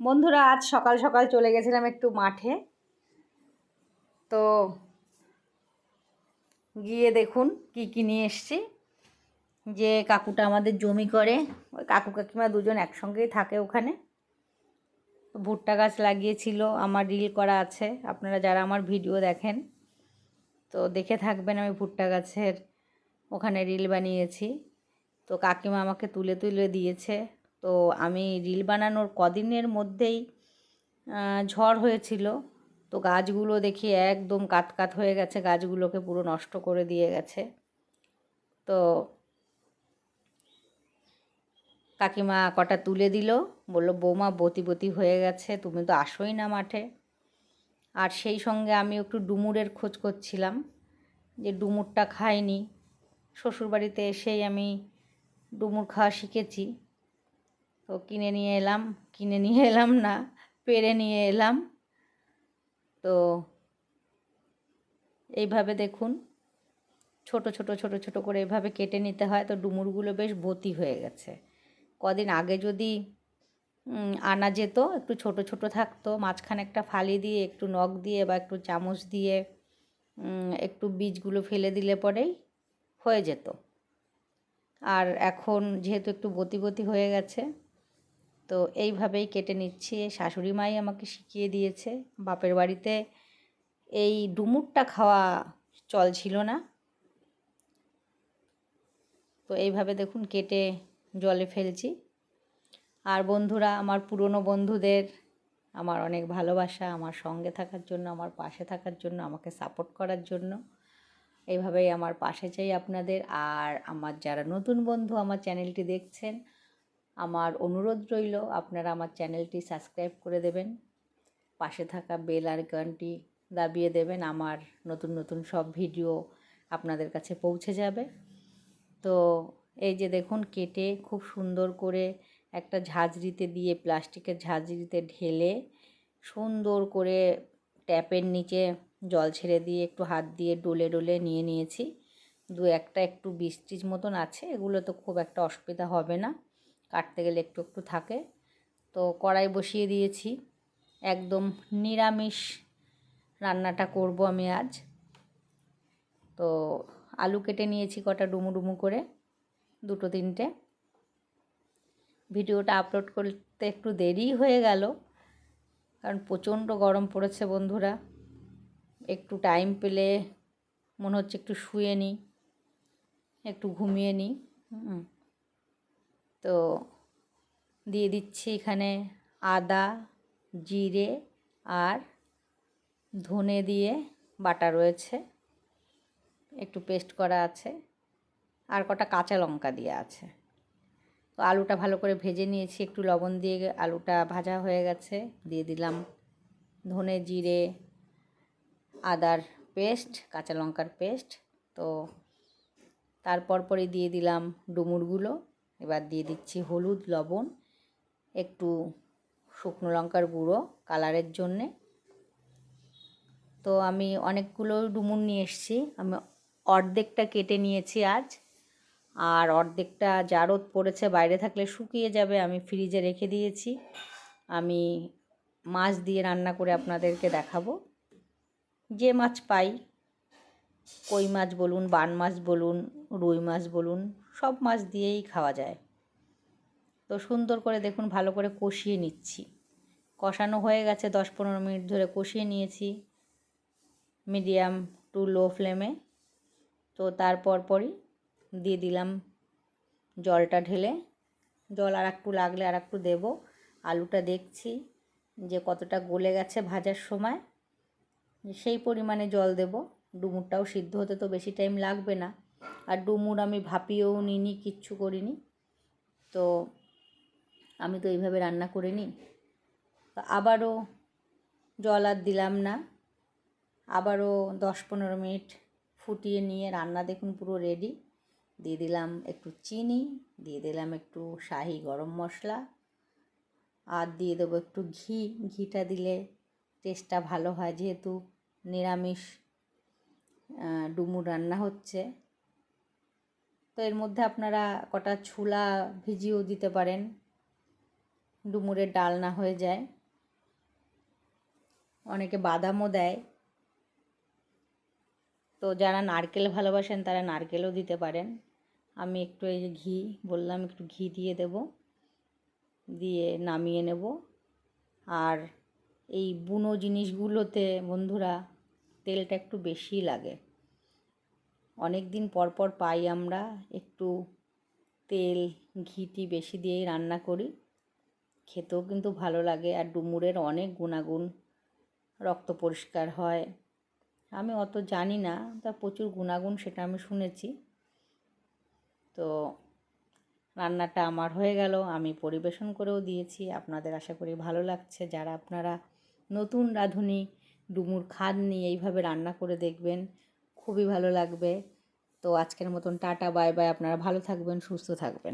বন্ধুরা, আজ সকাল সকাল চলে গেছিলাম একটু মাঠে। তো গিয়ে দেখুন কি কি নিয়ে এসছি। যে কাকুটা আমাদের জমি করে, ওই কাকু কাকিমা দুজন একসঙ্গেই থাকে ওখানে। ভুট্টা গাছ লাগিয়েছিল, আমার রিল করা আছে, আপনারা যারা আমার ভিডিও দেখেন। তো দেখে থাকবেন আমি ভুট্টা গাছের ওখানে রিল বানিয়েছি। তো কাকিমা আমাকে তুলে তুলে দিয়েছে। তো আমি রিল বানানোর কদিনের মধ্যেই ঝড় হয়েছিল। তো গাছগুলো দেখি একদম কাত কাত হয়ে গেছে, গাছগুলোকে পুরো নষ্ট করে দিয়ে গেছে। তো কাকিমা কটা তুলে দিল, বলল, বৌমা, বতি বতি হয়ে গেছে, তুমি তো আসোই না মাঠে। আর সেই সঙ্গে আমি একটু ডুমুরের খোঁজ করছিলাম, যে ডুমুরটা খাইনি। শ্বশুরবাড়িতে এসেই আমি ডুমুর খাওয়া শিখেছি। তো কিনে নিয়ে এলাম, কিনে নিয়ে এলাম না, পেরে নিয়ে এলাম। তো এইভাবে দেখুন, ছোট ছোট ছোট ছোট করে এভাবে কেটে নিতে হয়। তো ডুমুরগুলো বেশ ভর্তি হয়ে গেছে। কদিন আগে যদি আনা যেত, একটু ছোট ছোট থাকতো মাঝখানে একটা ফালি দিয়ে, একটু নখ দিয়ে বা একটু চামচ দিয়ে একটু বীজগুলো ফেলে দিলে পরেই হয়ে যেত। আর এখন যেহেতু একটু বতি বতি হয়ে গেছে তো এইভাবেই কেটে নিচ্ছি। শাশুড়ি মাই আমাকে শিখিয়ে দিয়েছে। বাপের বাড়িতে এই ডুমুরটা খাওয়া চল ছিল না। তো এইভাবে দেখুন কেটে জলে ফেলছি। আর বন্ধুরা, আমার পুরনো বন্ধুদের, আমার অনেক ভালোবাসা, আমার সঙ্গে থাকার জন্য, আমার পাশে থাকার জন্য, আমাকে সাপোর্ট করার জন্য। এইভাবেই আমার পাশে চাই আপনাদের। আর আমার যারা নতুন বন্ধু আমার চ্যানেলটি দেখছেন আমার অনুরোধ রইল, আপনারা আমার চ্যানেলটি সাবস্ক্রাইব করে দেবেন, পাশে থাকা বেল আর গানটি দাবিয়ে দেবেন, আমার নতুন নতুন সব ভিডিও আপনাদের কাছে পৌঁছে যাবে। তো এই যে দেখুন, কেটে খুব সুন্দর করে একটা ঝাঁঝরিতে দিয়ে, প্লাস্টিকের ঝাঁঝরিতে ঢেলে সুন্দর করে ট্যাপের নিচে জল ছেড়ে দিয়ে একটু হাত দিয়ে ডলে ডলে নিয়ে নিয়েছি। দু একটা একটু বৃষ্টির মতন আছে, এগুলো তো খুব একটা অসুবিধা হবে না। কাটতে গেলে একটু একটু থাকে। তো কড়াই বসিয়ে দিয়েছি। একদম নিরামিষ রান্নাটা করব আমি আজ। তো আলু কেটে নিয়েছি কটা ডুমু ডুমু করে, দুটো তিনটে। ভিডিওটা আপলোড করতে একটু দেরি হয়ে গেল, কারণ প্রচণ্ড গরম পড়েছে বন্ধুরা। একটু টাইম পেলে মনে হচ্ছে একটু শুয়ে নিই একটু ঘুমিয়ে নিই তো দিয়ে দিচ্ছি এখানে আদা, জিরে আর ধনে দিয়ে বাটা রয়েছে। একটু পেস্ট করা আছে। আর কটা কাঁচা লঙ্কা দিয়ে আছে। তো আলুটা ভালো করে ভেজে নিয়েছি। একটু লবণ দিয়ে আলুটা ভাজা হয়ে গেছে। দিয়ে দিলাম ধনে, জিরে, আদার পেস্ট, কাঁচা লঙ্কার পেস্ট। তো তারপর পরে দিয়ে দিলাম ডুমুরগুলো। এবার দিয়ে দিচ্ছি হলুদ, লবণ, একটু শুকনো লঙ্কার গুঁড়ো কালারের জন্যে। তো আমি অনেকগুলো ডুমুর নিয়ে এসেছি। আমি অর্ধেকটা কেটে নিয়েছি আজ। আর অর্ধেকটা জারদ পড়েছে, বাইরে থাকলে শুকিয়ে যাবে, আমি ফ্রিজে রেখে দিয়েছি। আমি মাছ দিয়ে রান্না করে আপনাদেরকে দেখাবো। যে মাছ পাই, কই মাছ বলুন, বান মাছ বলুন, রুই মাছ বলুন সব মাছ দিয়েই খাওয়া যায়। তো সুন্দর করে দেখুন, ভালো করে কষিয়ে নিচ্ছি। কষানো হয়ে গেছে দশ পনেরো মিনিট ধরে কষিয়ে নিয়েছি। মিডিয়াম টু লো ফ্লেমে। তো তারপর পরই দিয়ে দিলাম জলটা ঢেলে। জল আর একটু লাগলে আর একটু দেবো। আলুটা দেখছি যে কতটা গলে গেছে ভাজার সময়। সেই পরিমাণে জল দেব। ডুমুরটাও সিদ্ধ হতে তো বেশি টাইম লাগবে না। আর ডুমুর আমি ভাপিয়েও নিইনি, কিচ্ছু করিনি। তো আমি তো এইভাবে রান্না করে নিই। আবারও জল আর দিলাম না। আবারও দশ পনেরো মিনিট ফুটিয়ে নিয়ে রান্না দেখুন পুরো রেডি দিয়ে দিলাম একটু চিনি, দিয়ে দিলাম একটু শাহি গরম মশলা। আর দিয়ে দেবো একটু ঘি। ঘিটা দিলে টেস্টটা ভালো হয় যেহেতু নিরামিষ ডুমুর রান্না হচ্ছে। তো এর মধ্যে আপনারা কটা ছোলা ভিজিয়েও দিতে পারেন। ডুমুরের ডাল না হয়ে যায়। অনেকে বাদামও দেয়। তো যারা নারকেল ভালোবাসেন তারা নারকেলও দিতে পারেন। আমি একটু এই যে ঘি বললাম, একটু ঘি দিয়ে দেব। দিয়ে নামিয়ে নেব। আর এই বুনো জিনিসগুলোতে বন্ধুরা তেলটা একটু বেশি লাগে। অনেক দিন পর পর পাই আমরা একটু তেল ঘিটি বেশি দিয়েই রান্না করি। খেতেও কিন্তু ভালো লাগে আর ডুমুরের অনেক গুণাগুণ। রক্ত পরিষ্কার হয়। আমি অত জানি না, তা প্রচুর গুণাগুণ সেটা আমি শুনেছি। তো রান্নাটা আমার হয়ে গেল, আমি পরিবেশন করেও দিয়েছি। আপনাদের আশা করি ভালো লাগছে। যারা আপনারা নতুন রাঁধুনি, ডুমুর খাননি, এইভাবে রান্না করে দেখবেন। খুবই ভালো লাগবে। তো আজকের মতন টাটা বাই বাই। আপনারা ভালো থাকবেন সুস্থ থাকবেন।